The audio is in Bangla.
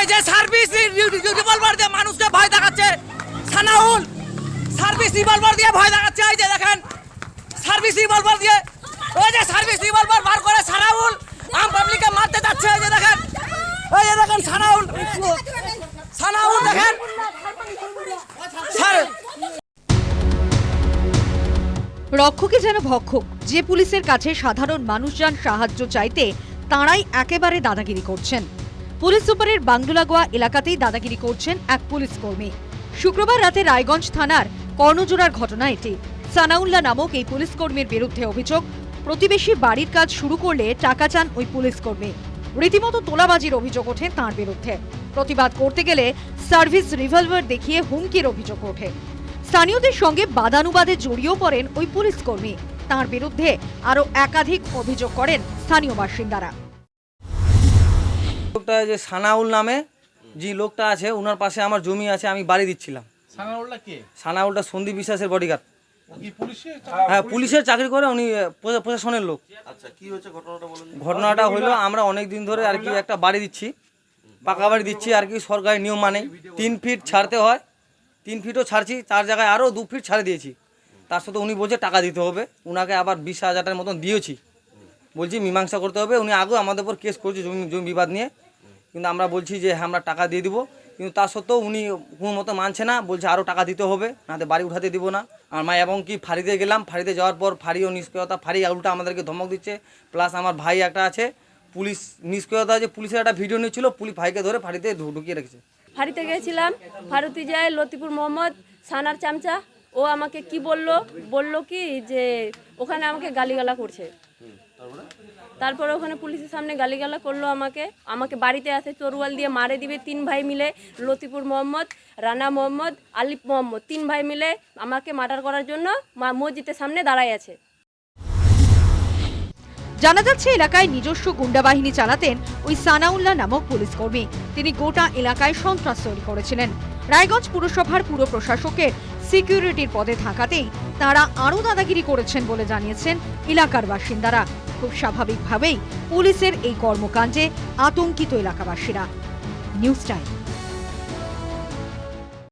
ওই যে সার্ভিস রিভলভার দিয়ে মানুষকে ভয় দেখাচ্ছে। সানাউল, সার্ভিস রিভলভার দিয়ে ভয় দেখাচ্ছে। এই যে দেখেন, সার্ভিস রিভলভার দিয়ে ওই যে সার্ভিস রিভলভার বার করে সানাউল। আম পাবলিককে মারতে যাচ্ছে। এই যে দেখেন ওই যে দেখেন সানাউল। সানাউল দেখেন। রক্ষকে যেন ভক্ষক, যে পুলিশের কাছে সাধারণ মানুষজন সাহায্য চাইতে তাঁরাই একেবারে দাদাগিরি করছেন। পুলিশ সুপারের বাংডুলাগোয়া এলাকাতেই দাদাগিরি করছেন এক পুলিশ কর্মী। শুক্রবার রাতে রায়গঞ্জ থানার কর্ণজোড়ার ঘটনা এটি। সানাউল্লাহ নামক এই পুলিশ কর্মীর বিরুদ্ধে অভিযোগ, প্রতিবেশী বাড়ির কাজ শুরু করলে টাকা চান ওই পুলিশ কর্মী। রীতিমতো তোলাবাজির অভিযোগ ওঠে তাঁর বিরুদ্ধে। প্রতিবাদ করতে গেলে সার্ভিস রিভলভার দেখিয়ে হুমকির অভিযোগ ওঠে। স্থানীয়দের সঙ্গে বাদানুবাদে জড়িয়েও পড়েন ওই পুলিশ কর্মী। তার বিরুদ্ধে আরও একাধিক অভিযোগ করেন স্থানীয় বাসিন্দারা। লোকটা যে সানাউল নামে যে লোকটা আছে ওনার পাশে আমার জমি আছে আমি বাড়ি দিচ্ছিলাম। সানাউল্লাহ কে? সানাউলটা সন্দীপ বিশ্বাসের বডিগার্ড ও কি পুলিশে হ্যাঁ পুলিশের চাকরি করে উনি প্রশাসনের লোক। আচ্ছা কি হয়েছে ঘটনাটা বলুন? ঘটনাটা হলো আমরা অনেক দিন ধরে আর কি একটা বাড়ি দিচ্ছি পাকা বাড়ি দিচ্ছি আর কি সরকারি নিয়ম মানে তিন ফিট ছাড়তে হয় তিন ফিটও ছাড়ছি তার জায়গায় আরও দু ফিট ছাড়ে দিয়েছি। তার সাথে উনি বলছে টাকা দিতে হবে। উনাকে আবার বিশ হাজার টাকার মতন দিয়েছি। বলছি মীমাংসা করতে হবে। উনি আগেও আমাদের উপর কেস করছে জমি জমি বিবাদ নিয়ে। কিন্তু আমরা বলছি যে হ্যাঁ আমরা টাকা দিয়ে দিব। কিন্তু তা সত্ত্বেও উনি কোনো মতো মানছে না, বলছে আরও টাকা দিতে হবে নাতে বাড়ি উঠাতে দিব না। আর মা এবং কি ফাঁড়িতে গেলাম, ফাঁড়িতে যাওয়ার পর ফাঁড়িও নিষ্ক্রিয়তা, ফাঁড়ি উল্টা আমাদেরকে ধমক দিচ্ছে। প্লাস আমার ভাই একটা আছে, পুলিশ নিষ্ক্রিয়তা যে পুলিশের একটা ভিডিও নিচ্ছিল, পুলিশ ভাইকে ধরে ফাঁড়িতে ঢুকিয়ে রেখেছে। ফাঁড়িতে গেছিলাম, ফারুতি যায় লতিপুর মোহাম্মদ, সানার চামচা ও আমাকে কি বলল? বলল কি যে ওখানে আমাকে গালিগালা করছে। তারপরে ওখানে পুলিশের সামনে গালিগালা করল আমাকে। আমাকে বাড়িতে আসে, চোরওয়াল দিয়ে মারে দিবে তিন ভাই মিলে। লতিপুর মোহাম্মদ, রানা মোহাম্মদ, আলিফ মোহাম্মদ, তিন ভাই মিলে আমাকে মার্ডার করার জন্য মসজিদের সামনে দাঁড়ায় আছে। জানা যাচ্ছে, এলাকায় নিজস্ব গুন্ডা বাহিনী চালাতেন ওই সানাউল্লাহ নামক পুলিশ কর্মী। তিনি গোটা এলাকায় সন্ত্রাস তৈরি করেছিলেন। রায়গঞ্জ পুরসভার পুর প্রশাসকের সিকিউরিটির পদে থাকাতেই তারা আরও দাদাগিরি করেছেন বলে জানিয়েছেন এলাকার বাসিন্দারা। খুব স্বাভাবিকভাবেই পুলিশের এই কর্মকাণ্ডে আতঙ্কিত এলাকাবাসীরা। News time.